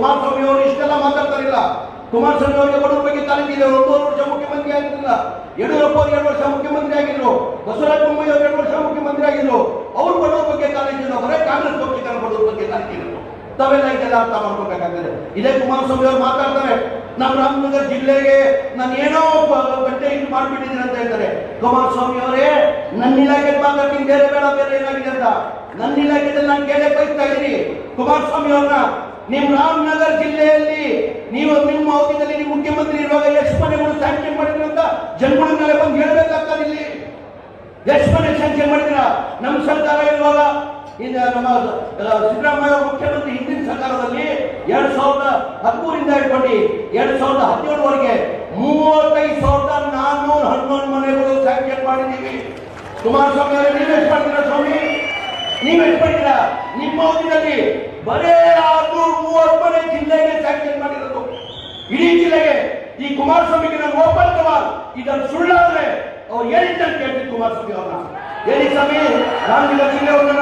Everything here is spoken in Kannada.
ಕುಮಾರಸ್ವಾಮಿ ಅವರು ಇಷ್ಟೆಲ್ಲ ಮಾತಾಡ್ತಾರಿಲ್ಲ. ಕುಮಾರಸ್ವಾಮಿ ಅವರಿಗೆ ಬಡವರ ಬಗ್ಗೆ ಇದೆ ಒಂದೂವರೆ ವರ್ಷ ಮುಖ್ಯಮಂತ್ರಿ ಆಗಿರಲಿಲ್ಲ. ಯಡಿಯೂರಪ್ಪ ಅವರು ಎರಡು ವರ್ಷ ಮುಖ್ಯಮಂತ್ರಿ ಆಗಿದ್ರು. ಬಸವರಾಜ ಬೊಮ್ಮಾಯಿ ಅವರು ಎರಡು ವರ್ಷ ಮುಖ್ಯಮಂತ್ರಿ ಆಗಿದ್ರು. ಅವ್ರು ಬಡವರ ಬಗ್ಗೆ ಕಾಳಜಿ ಅವರೇ ಕಾಂಗ್ರೆಸ್ ಪಕ್ಷಕ್ಕೆ ಬಡವರ ಬಗ್ಗೆ ಇರೋದು ತಾವೆಲ್ಲ ಇದೆಲ್ಲ ಅರ್ಥ ಮಾಡ್ಕೋಬೇಕಾಗ್ತದೆ ಇದೇ ಕುಮಾರಸ್ವಾಮಿ ಅವರು ಮಾತಾಡ್ತಾರೆ. ನಮ್ಮ ರಾಮನಗರ ಜಿಲ್ಲೆಗೆ ನಾನು ಏನೋ ಬಟ್ಟೆ ಇದು ಮಾಡಿಬಿಟ್ಟಿದ್ದೀನಿ ಅಂತ ಹೇಳ್ತಾರೆ. ಕುಮಾರಸ್ವಾಮಿ ಅವರೇ ನನ್ನ ಇಲಾಖೆ ಮಾತಾಡ್ತೀನಿ. ಬೇರೆ ಬೇಡ, ಬೇರೆ ಏನಾಗಿದೆ ಅಂತ. ನನ್ನ ಇಲಾಖೆಯಲ್ಲಿ ನಾನು ಕೇಳಕ್ಕೆ ಬಯಸ್ತಾ ಇದ್ದೀನಿ. ಕುಮಾರಸ್ವಾಮಿ ಅವ್ರನ್ನ ನಿಮ್ ರಾಮನಗರ್ ಜಿಲ್ಲೆಯಲ್ಲಿ ನೀವು ನಿಮ್ಮ ಅವಧಿಯಲ್ಲಿ ನೀವು ಮುಖ್ಯಮಂತ್ರಿ ಇರುವಾಗ ಎಷ್ಟು ಮನೆಗಳು ಸ್ಯಾಂಕ್ಷನ್ ಮಾಡಿದ್ರು ಅಂತ ಜನಗಳ ಮೇಲೆ ಬಂದು ಹೇಳ್ಬೇಕಾಗ್ತದೆ ಇಲ್ಲಿ. ಎಷ್ಟು ಮನೆ ಸ್ಯಾಂಕ್ಷನ್ ಮಾಡಿದ್ರ ನಮ್ಮ ಸರ್ಕಾರ ಇರುವಾಗ ನಮ್ಮ ಸಿದ್ದರಾಮಯ್ಯ ಮುಖ್ಯಮಂತ್ರಿ ಹಿಂದಿನ ಸರ್ಕಾರದಲ್ಲಿ ಎರಡ್ ಸಾವಿರದ ಹದಿಮೂರಿಂದ ಹಿಡ್ಕೊಂಡು ಎರಡ್ ಸಾವಿರದ ಹದಿನೇಳವರೆಗೆ ಮೂವತ್ತೈದು ಸಾವಿರದ ನಾನ್ನೂರ ಹನ್ನೊಂದು ಮನೆಗಳು ಸ್ಯಾಂಕ್ಷನ್ ಮಾಡಿದ್ದೀವಿ. ಕುಮಾರಸ್ವಾಮಿ ಅವರೇ ನೀವೆಷ್ಟು ಮಾಡ್ತೀರಾ ಸ್ವಾಮಿ? ನೀವೆಷ್ಟು ಮಾಡ್ತೀರಾ? ನಿಮ್ಮ ಅವಧಿಯಲ್ಲಿ ಬರೇ ಆರ್ನೂರ ಇಡೀ ಜಿಲ್ಲೆಗೆ ಈ ಕುಮಾರಸ್ವಾಮಿಗೆ ನಾನು ಓಪನ್ ಸವಾಲ್ ಇದನ್ನು ಸುಳ್ಳಾದ್ರೆ ಅವ್ರು ಹೇಳಿದ್ದಂತ ಕೇಳ್ತೀನಿ ಕುಮಾರಸ್ವಾಮಿ ಅವ್ರನ್ನ? ಹೇಳಿ ಸ್ವಾಮಿ? ನಾನು ಜಿಲ್ಲೆಯವ್ರನ್ನ